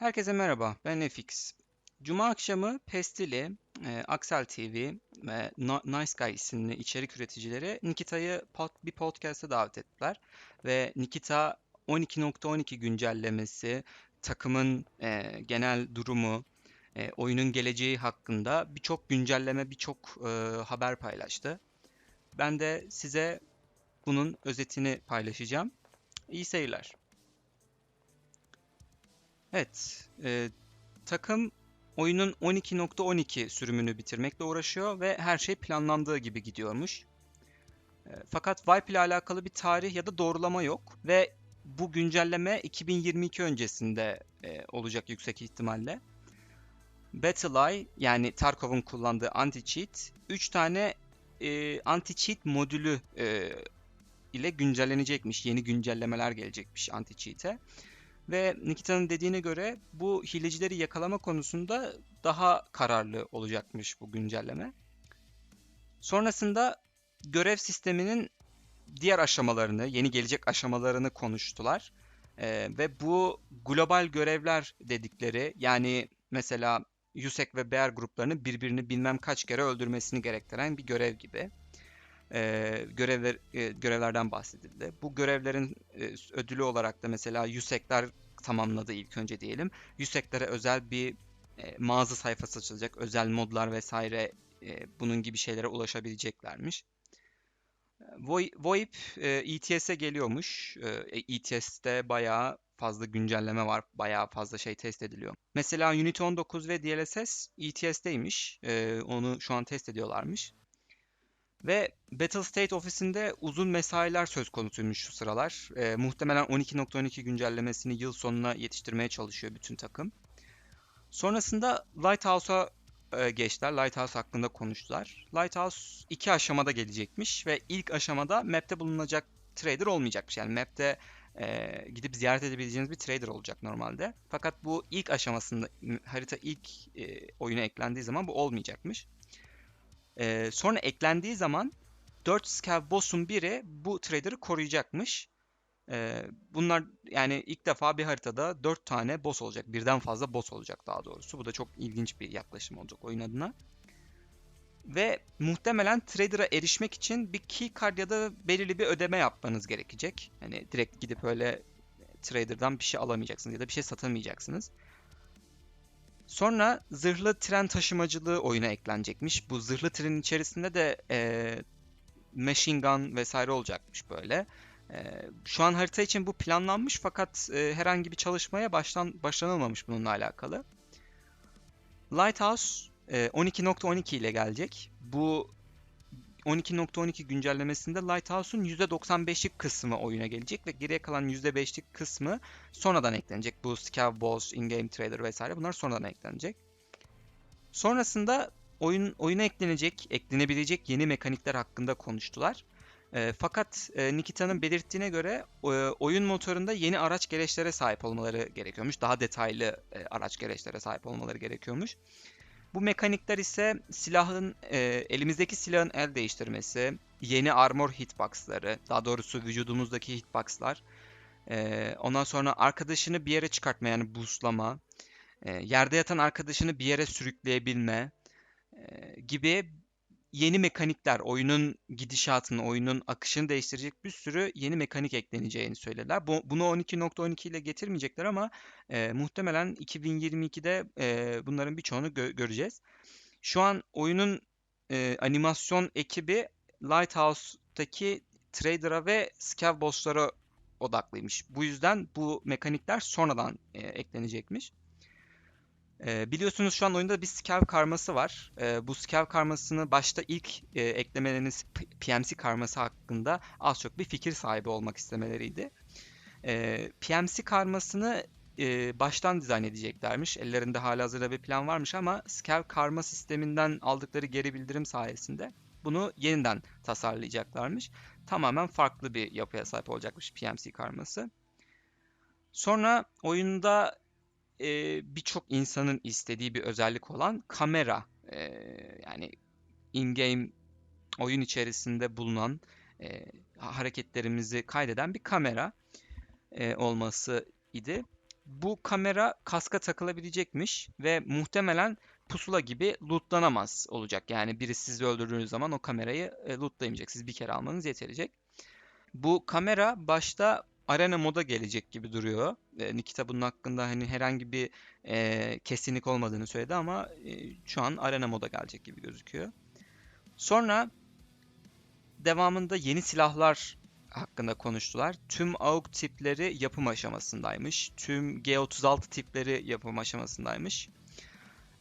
Herkese merhaba, ben FX. Cuma akşamı Pestili, e, Axel TV ve Nice Guy isimli içerik üreticileri Nikita'yı pod- bir podcast'a davet ettiler. Ve Nikita 12.12 güncellemesi, takımın e, genel durumu, e, oyunun geleceği hakkında birçok güncelleme, birçok e, haber paylaştı. Ben de size bunun özetini paylaşacağım. İyi seyirler. Evet, e, takım oyunun 12.12 sürümünü bitirmekle uğraşıyor ve her şey planlandığı gibi gidiyormuş. E, fakat Vibe ile alakalı bir tarih ya da doğrulama yok ve bu güncelleme 2022 öncesinde e, olacak yüksek ihtimalle. BattleEye yani Tarkov'un kullandığı anti-cheat 3 tane e, anti-cheat modülü e, ile güncellenecekmiş. Yeni güncellemeler gelecekmiş anti-cheat'e. Ve Nikita'nın dediğine göre bu hilecileri yakalama konusunda daha kararlı olacakmış bu güncelleme. Sonrasında görev sisteminin diğer aşamalarını, yeni gelecek aşamalarını konuştular. Ee, ve bu global görevler dedikleri yani mesela Yusek ve Bear gruplarının birbirini bilmem kaç kere öldürmesini gerektiren bir görev gibi. Ee, görevler e, görevlerden bahsedildi. Bu görevlerin e, ödülü olarak da mesela Yusekler tamamladı ilk önce diyelim. Yuseklere özel bir e, mağaza sayfası açılacak. Özel modlar vesaire e, bunun gibi şeylere ulaşabileceklermiş. Voi- VoIP e, ETS'e geliyormuş. E, ETS'te bayağı fazla güncelleme var. Bayağı fazla şey test ediliyor. Mesela Unity 19 ve DLSS ETS'teymiş. E, onu şu an test ediyorlarmış. Ve Battle State ofisinde uzun mesailer söz konusuymuş şu sıralar. E, muhtemelen 12.12 güncellemesini yıl sonuna yetiştirmeye çalışıyor bütün takım. Sonrasında Lighthouse'a e, geçtiler. Lighthouse hakkında konuştular. Lighthouse iki aşamada gelecekmiş ve ilk aşamada map'te bulunacak trader olmayacakmış. Yani map'te e, gidip ziyaret edebileceğiniz bir trader olacak normalde. Fakat bu ilk aşamasında harita ilk e, oyuna eklendiği zaman bu olmayacakmış. E, sonra eklendiği zaman 4 scav boss'un biri bu trader'ı koruyacakmış. E, bunlar yani ilk defa bir haritada 4 tane boss olacak. Birden fazla boss olacak daha doğrusu. Bu da çok ilginç bir yaklaşım olacak oyun adına. Ve muhtemelen trader'a erişmek için bir keycard ya da belirli bir ödeme yapmanız gerekecek. Hani direkt gidip öyle trader'dan bir şey alamayacaksınız ya da bir şey satamayacaksınız. Sonra zırhlı tren taşımacılığı oyuna eklenecekmiş. Bu zırhlı trenin içerisinde de e, machine gun vesaire olacakmış böyle. E, şu an harita için bu planlanmış fakat e, herhangi bir çalışmaya başlan başlanılmamış bununla alakalı. Lighthouse e, 12.12 ile gelecek. Bu 12.12 güncellemesinde Lighthouse'un %95'lik kısmı oyuna gelecek ve geriye kalan %5'lik kısmı sonradan eklenecek. Bu Scav Boss, In-Game Trader vesaire bunlar sonradan eklenecek. Sonrasında oyun oyuna eklenecek, eklenebilecek yeni mekanikler hakkında konuştular. E, fakat e, Nikita'nın belirttiğine göre e, oyun motorunda yeni araç gereçlere sahip olmaları gerekiyormuş. Daha detaylı e, araç gereçlere sahip olmaları gerekiyormuş. Bu mekanikler ise silahın, e, elimizdeki silahın el değiştirmesi, yeni armor hitboxları, daha doğrusu vücudumuzdaki hitboxlar, e, ondan sonra arkadaşını bir yere çıkartma yani boostlama, e, yerde yatan arkadaşını bir yere sürükleyebilme e, gibi yeni mekanikler, oyunun gidişatını, oyunun akışını değiştirecek bir sürü yeni mekanik ekleneceğini söylediler. Bu, bunu 12.12 ile getirmeyecekler ama e, muhtemelen 2022'de e, bunların birçoğunu gö- göreceğiz. Şu an oyunun e, animasyon ekibi Lighthouse'daki Trader'a ve Scav boss'lara odaklıymış. Bu yüzden bu mekanikler sonradan e, eklenecekmiş. Ee, biliyorsunuz şu an oyunda bir scav karması var. Ee, bu scav karmasını başta ilk e, eklemeleriniz PMC karması hakkında az çok bir fikir sahibi olmak istemeleriydi. Ee, PMC karmasını e, baştan dizayn edeceklermiş. Ellerinde halihazırda bir plan varmış ama scav karma sisteminden aldıkları geri bildirim sayesinde bunu yeniden tasarlayacaklarmış. Tamamen farklı bir yapıya sahip olacakmış PMC karması. Sonra oyunda e, birçok insanın istediği bir özellik olan kamera. E, yani in-game oyun içerisinde bulunan e, hareketlerimizi kaydeden bir kamera e, olması idi. bu kamera kaska takılabilecekmiş ve muhtemelen pusula gibi lootlanamaz olacak. Yani biri sizi öldürdüğünüz zaman o kamerayı e, lootlayamayacak. Siz bir kere almanız yetecek. Bu kamera başta arena moda gelecek gibi duruyor. E, Nikita bunun hakkında hani herhangi bir e, kesinlik olmadığını söyledi ama e, şu an arena moda gelecek gibi gözüküyor. Sonra devamında yeni silahlar hakkında konuştular. Tüm AUG tipleri yapım aşamasındaymış. Tüm G36 tipleri yapım aşamasındaymış.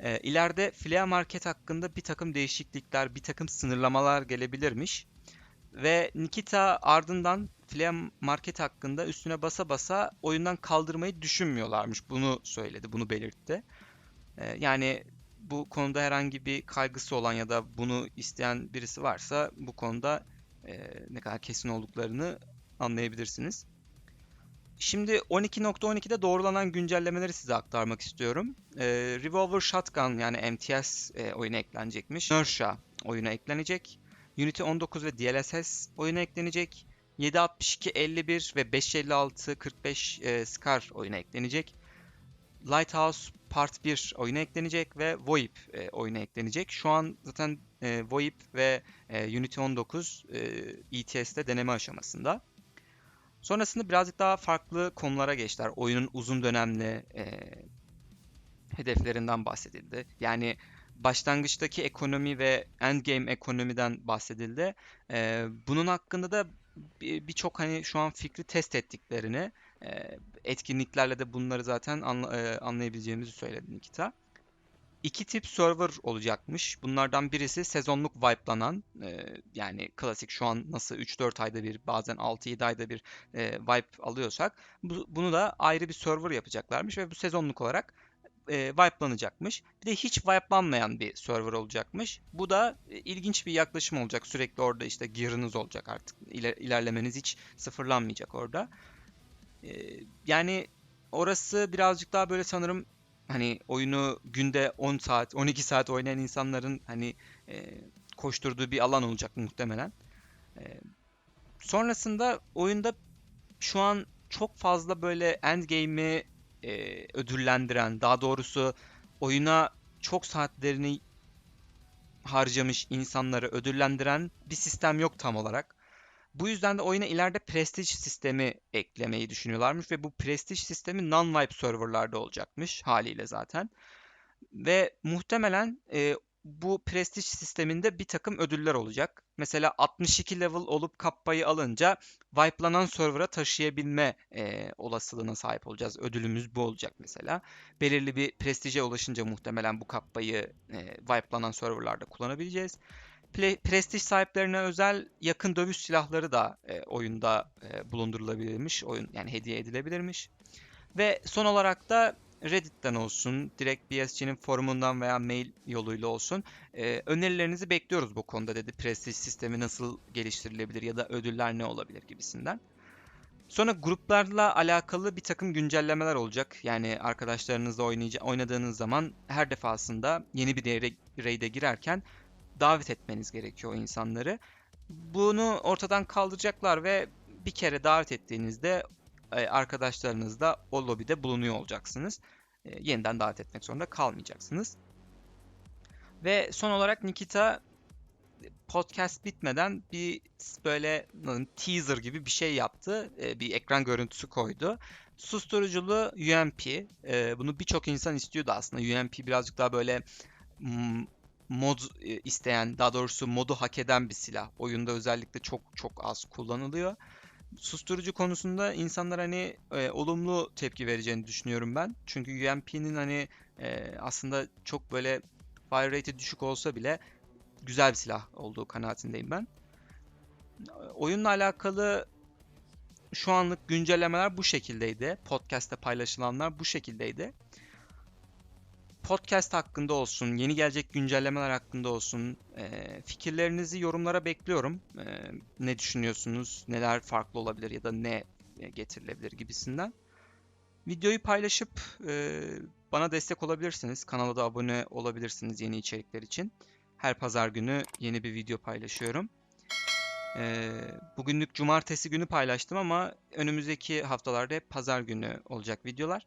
E, ileride Flea Market hakkında bir takım değişiklikler, bir takım sınırlamalar gelebilirmiş. Ve Nikita ardından Flea Market hakkında üstüne basa basa oyundan kaldırmayı düşünmüyorlarmış. Bunu söyledi, bunu belirtti. E, yani bu konuda herhangi bir kaygısı olan ya da bunu isteyen birisi varsa bu konuda e, ne kadar kesin olduklarını anlayabilirsiniz. Şimdi 12.12'de doğrulanan güncellemeleri size aktarmak istiyorum. E, Revolver Shotgun yani MTS e, oyuna eklenecekmiş. Inertia oyuna eklenecek. Unity 19 ve DLSS oyuna eklenecek. 762, 51 ve 556, 45 e, Scar oyuna eklenecek. Lighthouse Part 1 oyuna eklenecek ve VoIP e, oyuna eklenecek. Şu an zaten e, VoIP ve e, Unity 19 e, ETS'te deneme aşamasında. Sonrasında birazcık daha farklı konulara geçtiler. Oyunun uzun dönemli e, hedeflerinden bahsedildi. Yani başlangıçtaki ekonomi ve endgame ekonomiden bahsedildi. E, bunun hakkında da birçok hani şu an fikri test ettiklerini, e, etkinliklerle de bunları zaten anla, e, anlayabileceğimizi söyledi Nikita. İki tip server olacakmış. Bunlardan birisi sezonluk wipe'lanan e, yani klasik şu an nasıl 3-4 ayda bir bazen 6-7 ayda bir e, wipe alıyorsak bu, bunu da ayrı bir server yapacaklarmış ve bu sezonluk olarak e, wipe'lanacakmış. Bir de hiç wipe'lanmayan bir server olacakmış. Bu da e, ilginç bir yaklaşım olacak. Sürekli orada işte gear'ınız olacak artık. İler, ilerlemeniz hiç sıfırlanmayacak orada. E, yani orası birazcık daha böyle sanırım hani oyunu günde 10 saat, 12 saat oynayan insanların hani e, koşturduğu bir alan olacak muhtemelen. E, sonrasında oyunda şu an çok fazla böyle endgame'i e, ödüllendiren, daha doğrusu oyuna çok saatlerini harcamış insanları ödüllendiren bir sistem yok tam olarak. Bu yüzden de oyuna ileride Prestige sistemi eklemeyi düşünüyorlarmış ve bu Prestige sistemi non-wipe serverlarda olacakmış haliyle zaten. Ve muhtemelen e, bu Prestige sisteminde bir takım ödüller olacak. Mesela 62 level olup kappayı alınca wipe'lanan server'a taşıyabilme e, olasılığına sahip olacağız. Ödülümüz bu olacak mesela. Belirli bir prestije ulaşınca muhtemelen bu kappayı e, wipe'lanan server'larda kullanabileceğiz. Prestij sahiplerine özel yakın dövüş silahları da e, oyunda e, bulundurulabilirmiş. Oyun yani hediye edilebilirmiş. Ve son olarak da Reddit'ten olsun, direkt BSG'nin forumundan veya mail yoluyla olsun e, önerilerinizi bekliyoruz bu konuda dedi. Prestij sistemi nasıl geliştirilebilir ya da ödüller ne olabilir gibisinden. Sonra gruplarla alakalı bir takım güncellemeler olacak. Yani arkadaşlarınızla oynadığınız zaman her defasında yeni bir raid'e girerken davet etmeniz gerekiyor o insanları. Bunu ortadan kaldıracaklar ve bir kere davet ettiğinizde e, arkadaşlarınız da o lobide bulunuyor olacaksınız. E, yeniden davet etmek zorunda kalmayacaksınız. Ve son olarak Nikita podcast bitmeden bir böyle teaser gibi bir şey yaptı. E, bir ekran görüntüsü koydu. Susturuculu UMP. Bunu birçok insan istiyordu aslında. UMP birazcık daha böyle mod isteyen, daha doğrusu modu hak eden bir silah. Oyunda özellikle çok çok az kullanılıyor susturucu konusunda insanlar hani e, olumlu tepki vereceğini düşünüyorum ben. Çünkü UMP'nin hani e, aslında çok böyle fire rate'i düşük olsa bile güzel bir silah olduğu kanaatindeyim ben. Oyunla alakalı şu anlık güncellemeler bu şekildeydi. Podcast'te paylaşılanlar bu şekildeydi podcast hakkında olsun, yeni gelecek güncellemeler hakkında olsun e, fikirlerinizi yorumlara bekliyorum. E, ne düşünüyorsunuz, neler farklı olabilir ya da ne getirilebilir gibisinden. Videoyu paylaşıp e, bana destek olabilirsiniz. Kanala da abone olabilirsiniz yeni içerikler için. Her pazar günü yeni bir video paylaşıyorum. E, bugünlük cumartesi günü paylaştım ama önümüzdeki haftalarda hep pazar günü olacak videolar.